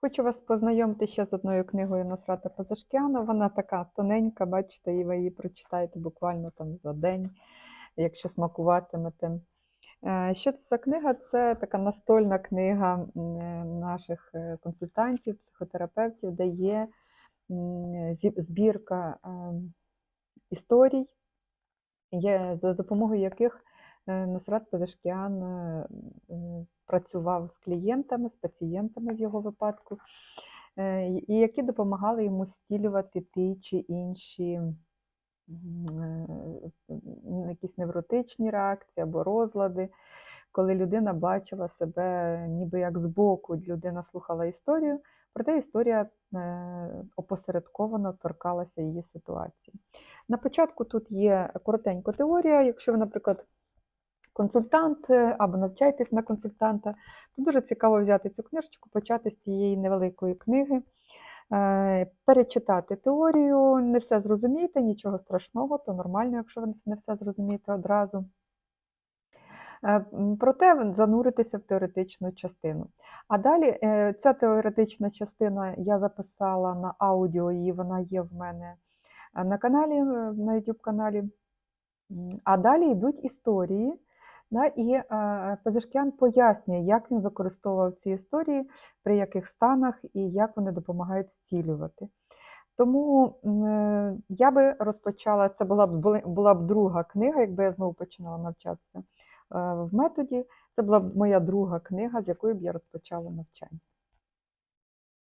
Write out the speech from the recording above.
Хочу вас познайомити ще з одною книгою Носрата Пазашкяна. Вона така тоненька, бачите, і ви її прочитаєте буквально там за день, якщо смакуватимете. Е, Що це за книга? Це така настольна книга е, наших е, консультантів, психотерапевтів, де є збірка історій, за допомогою яких Носрат Пазашкіан працював з клієнтами, з пацієнтами в його випадку, е, і які допомагали йому зцілювати ті чи інші е, якісь невротичні реакції або розлади, коли людина бачила себе ніби як збоку, людина слухала історію, проте історія е, опосередковано торкалася її ситуації. На початку тут є коротенька теорія. Якщо ви, наприклад, консультант е, або навчаєтесь на консультанта, то дуже цікаво взяти цю книжечку, почати з цієї невеликої книги, е, перечитати теорію, не все зрозумієте, нічого страшного, то нормально, якщо ви не все зрозумієте одразу. Е, Проте зануритися в теоретичну частину. А далі ця теоретична частина я записала на аудіо, і вона є в мене на каналі, на YouTube каналі. А далі йдуть історії. Да, і е, Пазишкян пояснює, як він використовував ці історії, при яких станах і як вони допомагають зцілювати. Тому е, я би розпочала, це була б, була б друга книга, якби я знову починала навчатися е, в методі. Це була б моя друга книга, з якої б я розпочала навчання.